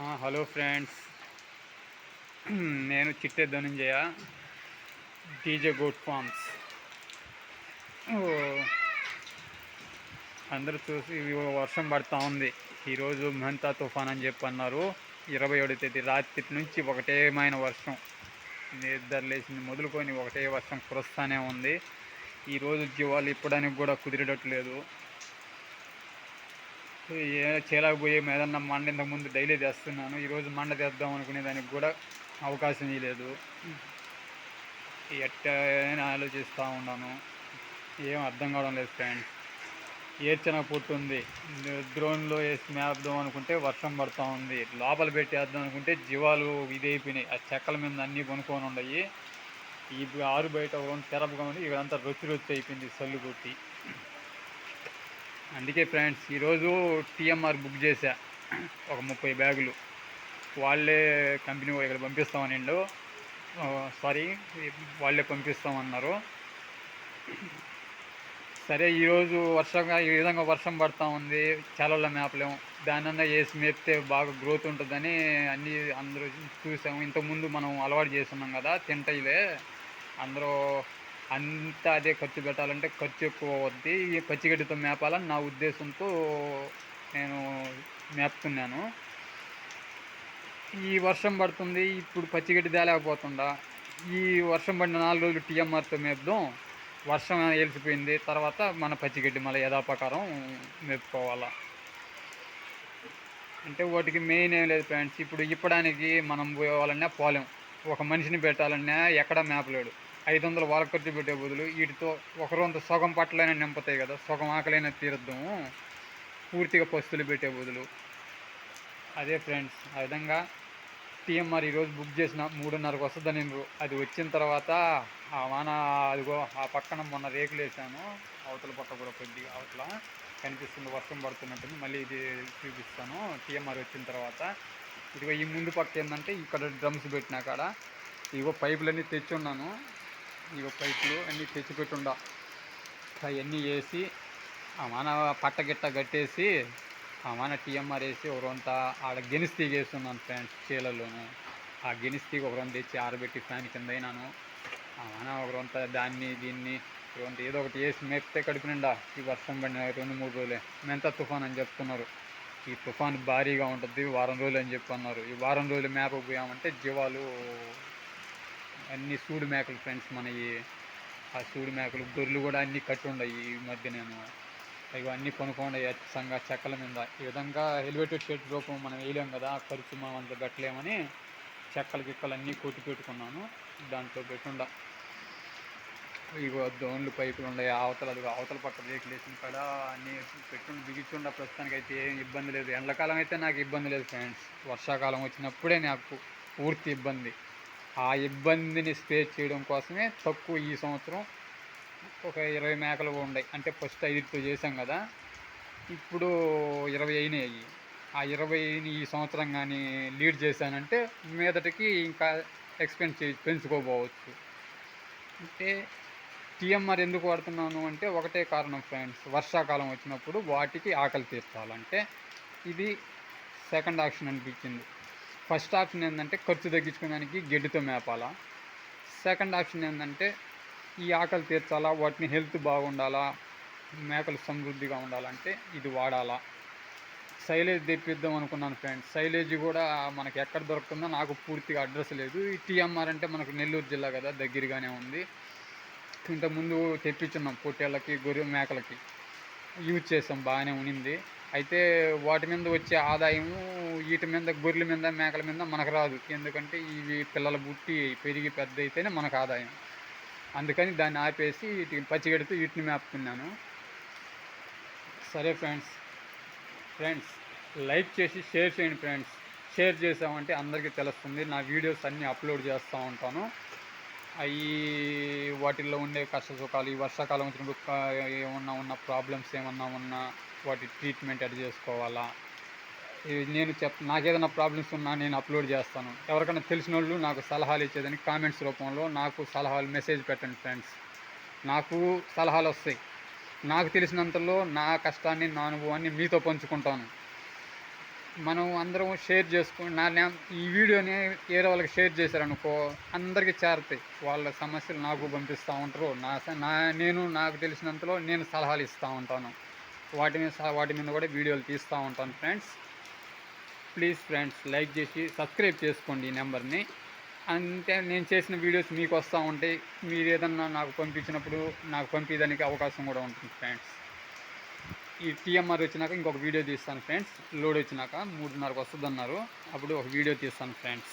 Hello friends. నేను Chitte Dhanunjaya DJ goat farms. అందరూ చూసి వర్షం పడతా ఉంది. ఈరోజు మహంతా తుఫాన్ అని చెప్పి అన్నారు ఇరవై ఏడు తేదీ రాత్రి నుంచి ఒకటేమైన వర్షం. నిద్ర లేచింది మొదలుకొని ఒకటే వర్షం కురుస్తూనే ఉంది. ఈరోజు జీవాలు ఇప్పడానికి కూడా కుదిరేటట్లేదు ఏ పోయే ఏదన్నా మండ ఇంతకు ముందు డైలీ తెస్తున్నాను. ఈరోజు మండ తెద్దాం అనుకునే దానికి కూడా అవకాశం ఇవ్వలేదు ఎట్టా ఆలోచిస్తూ ఉన్నాను. ఏం అర్థం కావడం లేదు ఫ్రెండ్స్. ఏర్చన పుట్టుంది డ్రోన్లో ద్రోణ్లో వేసి మేద్దాం అనుకుంటే వర్షం పడుతూ ఉంది. లోపల పెట్టేద్దాం అనుకుంటే జీవాలు ఇదైపోయినాయి. ఆ చెక్కల మీద అన్నీ కొనుక్కొని ఉండయి. ఈ ఆరు బయట తెరపగా ఉండి ఇవంతా రొచ్చి రొచ్చి అయిపోయింది సల్లు కొట్టి. అందుకే ఫ్రెండ్స్ ఈరోజు టీఎంఆర్ బుక్ చేశా. ఒక ముప్పై బ్యాగులు. వాళ్ళే కంపెనీ ఇక్కడ పంపిస్తామనిండు సారీ వాళ్ళే పంపిస్తామన్నారు. సరే ఈరోజు వర్షంగా ఈ విధంగా వర్షం పడతా ఉంది. చాలా మేపలేము. దానన్నా వేసి మేపితే బాగా గ్రోత్ ఉంటుందని అన్నీ అందరూ చూసాము. ఇంతకుముందు మనం అలవాటు చేస్తున్నాం కదా తింటాయిలే అందరూ అంతా అదే ఖర్చు పెట్టాలంటే ఖర్చు ఎక్కువ అవుద్ది. ఈ పచ్చిగడ్డితో మేపాలని నా ఉద్దేశంతో నేను మేపుతున్నాను. ఈ వర్షం పడుతుంది ఇప్పుడు పచ్చిగడ్డి తేలేకపోతుండా ఈ వర్షం పడిన నాలుగు రోజులు టీఎంఆర్తో మేపుదాం. వర్షం వెలిసిపోయింది తర్వాత మన పచ్చిగడ్డి మళ్ళీ యథాప్రకారం మేపుకోవాలా. అంటే వాటికి మెయిన్ ఏం లేదు ఫ్రెండ్స్ ఇప్పుడు ఇప్పడానికి మనం పోవాలన్నా పోలేం. ఒక మనిషిని పెట్టాలన్నా ఎక్కడ మేపలేడు. ఐదు వందలు వాళ్ళ ఖర్చు పెట్టే బదులు వీటితో ఒకరొంత సగం పట్లైనా నింపుతాయి కదా సగం ఆకలైనా తీరుద్దాము పూర్తిగా పస్తులు పెట్టే బదులు. అదే ఫ్రెండ్స్ ఆ విధంగా టీఎంఆర్ ఈరోజు బుక్ చేసిన మూడున్నరకు వస్తుందని నేను అది వచ్చిన తర్వాత ఆ వాన అదిగో ఆ పక్కన మొన్న రేకులు వేసాను అవతల పక్క కూడా కొద్దిగా అవతల కనిపిస్తుంది వర్షం పడుతున్నట్టుంది. మళ్ళీ ఇది చూపిస్తాను. టీఎంఆర్ వచ్చిన తర్వాత ఇదిగో ఈ ముందు పక్క ఏంటంటే ఇక్కడ డ్రమ్స్ పెట్టిన కాడ. ఇదిగో పైపులన్నీ తెచ్చి ఇక పైపులు అన్నీ తెచ్చిపెట్టుండ అవన్నీ వేసి ఆ మన పట్ట గిట్ట కట్టేసి ఆ మన టీఎంఆర్ వేసి ఒక రొంత ఆడ గెనిస్ తీగేస్తున్నాను ఫ్రెండ్స్ చీలలోను. ఆ గెనిస్ తీగ ఒక రొంత తెచ్చి ఆరబెట్టి ఫ్యాన్ కింద అయినాను ఆ మన ఒక రొంత దాన్ని దీన్ని రొంత ఏదో ఒకటి వేసి మేపితే కడుపు నిండా ఈ వర్షం పడిన రెండు మూడు రోజులే. మెంత తుఫాన్ అని చెప్తున్నారు. ఈ తుఫాన్ భారీగా ఉంటుంది వారం రోజులు అని చెప్పి అన్నారు ఈ వారం రోజులు మేపకు పోయామంటే జీవాలు అన్ని సూడు మేకలు ఫ్రెండ్స్ మనవి. ఆ సూడు మేకలు గొర్రెలు కూడా అన్నీ కట్టి ఉన్నాయి ఈ మధ్య నేను. ఇవి అన్నీ కొనుక్కోండి అచ్చంగా చెక్కల మీద. ఈ విధంగా ఎలివేటెడ్ షెడ్ రూపం మనం వేయలేం కదా ఖర్చు మనం అంత పెట్టలేమని చెక్కలు గిక్కలు అన్నీ కొట్టి పెట్టుకున్నాను. దాంట్లో పెట్టుండ. ఇగో దోన్లు పైపులు ఉన్నాయి అవతల అది అవతల పక్క రేకులు వేసిన కాడ అన్నీ పెట్టుండి బిగించుండ ప్రస్తుతానికి అయితే ఏం ఇబ్బంది లేదు. ఎండాకాలం అయితే నాకు ఇబ్బంది లేదు ఫ్రెండ్స్. వర్షాకాలం వచ్చినప్పుడే నాకు పూర్తి ఇబ్బంది. ఆ ఇబ్బందిని స్పేస్ చేయడం కోసమే తక్కువ ఈ సంవత్సరం ఒక ఇరవై మేకలు ఉన్నాయి. అంటే ఫస్ట్ ఐదుతో చేసాం కదా. ఇప్పుడు ఇరవై అయినాయి ఆ ఇరవైని ఈ సంవత్సరం కానీ లీడ్ చేశానంటే మీదటికి ఇంకా ఎక్స్పెన్స్ చేసి పెంచుకోపోవచ్చు అంటే టీఎంఆర్ ఎందుకు వాడుతున్నాను అంటే ఒకటే కారణం ఫ్రెండ్స్ వర్షాకాలం వచ్చినప్పుడు వాటికి ఆకలి తీర్చాలంటే ఇది సెకండ్ ఆప్షన్ అనిపించింది. ఫస్ట్ ఆప్షన్ ఏంటంటే ఖర్చు తగ్గించుకోవడానికి గడ్డితో మేపాలా. సెకండ్ ఆప్షన్ ఏంటంటే ఈ ఆకలి తీర్చాలా వాటిని హెల్త్ బాగుండాలా మేకలు సమృద్ధిగా ఉండాలంటే ఇది వాడాలా. సైలేజ్ తెప్పిద్దాం అనుకున్నాను ఫ్రెండ్స్. సైలేజ్ కూడా మనకి ఎక్కడ దొరుకుతుందో నాకు పూర్తిగా అడ్రస్ లేదు. ఈ టీఎంఆర్ అంటే మనకు నెల్లూరు జిల్లా కదా దగ్గరగానే ఉంది. ఇంతకుముందు తెప్పించున్నాం పొట్టేళ్ళకి గొర్రె మేకలకి. యూజ్ చేసాం బాగానే ఉనింది. అయితే వాటి మీద వచ్చే ఆదాయము వీటి మీద గొర్రెల మీద మేకల మీద మనకు రాదు. ఎందుకంటే ఇవి పిల్లలు పుట్టి పెరిగి పెద్ద అయితేనే మనకు ఆదాయం. అందుకని దాన్ని ఆపేసి వీటికి పచ్చిగడితో వీటిని మేపుతున్నాను. సరే ఫ్రెండ్స్ ఫ్రెండ్స్ లైక్ చేసి షేర్ చేయండి ఫ్రెండ్స్. షేర్ చేసామంటే అందరికీ తెలుస్తుంది. నా వీడియోస్ అన్నీ అప్లోడ్ చేస్తూ ఉంటాను. అవి వాటిల్లో ఉండే కష్ట సుఖాలు ఈ వర్షాకాలం వచ్చినప్పుడు ఏమన్నా ఉన్న ప్రాబ్లమ్స్ ఏమన్నా ఉన్నా వాటి ట్రీట్మెంట్ ఎట్ చేసుకోవాలా? ఇవి నేను చెప్ నాకేదైనా ప్రాబ్లమ్స్ ఉన్నా నేను అప్లోడ్ చేస్తాను. ఎవరికైనా తెలిసిన వాళ్ళు నాకు సలహాలు ఇచ్చేదని కామెంట్స్ రూపంలో నాకు సలహాలు మెసేజ్ పెట్టండి ఫ్రెండ్స్ నాకు సలహాలు వస్తాయి. నాకు తెలిసినంతలో నా కష్టాన్ని నా అనుభవాన్ని మీతో పంచుకుంటాను. మనం అందరం షేర్ చేసుకుని నా ఈ వీడియోని వేరే వాళ్ళకి షేర్ చేశారనుకో అందరికీ చేరుతాయి. వాళ్ళ సమస్యలు నాకు పంపిస్తూ ఉంటారు. నా స- నా నేను నాకు తెలిసినంతలో నేను సలహాలు ఇస్తూ ఉంటాను. వాటి మీద వాటి మీద కూడా వీడియోలు తీస్తూ ఉంటాను ఫ్రెండ్స్. ప్లీజ్ ఫ్రెండ్స్ లైక్ చేసి సబ్స్క్రైబ్ చేసుకోండి ఈ నెంబర్ని. అంటే నేను చేసిన వీడియోస్ మీకు వస్తూ ఉంటాయి. మీరు ఏదన్నా నాకు పంపించినప్పుడు నాకు పంపించడానికి అవకాశం కూడా ఉంటుంది ఫ్రెండ్స్. ఈ టీఎంఆర్ వచ్చినాక ఇంకొక వీడియో తీస్తాను ఫ్రెండ్స్. లోడ్ వచ్చినాక మూడున్నరకు వస్తుంది అన్నారు అప్పుడు ఒక వీడియో తీస్తాను ఫ్రెండ్స్.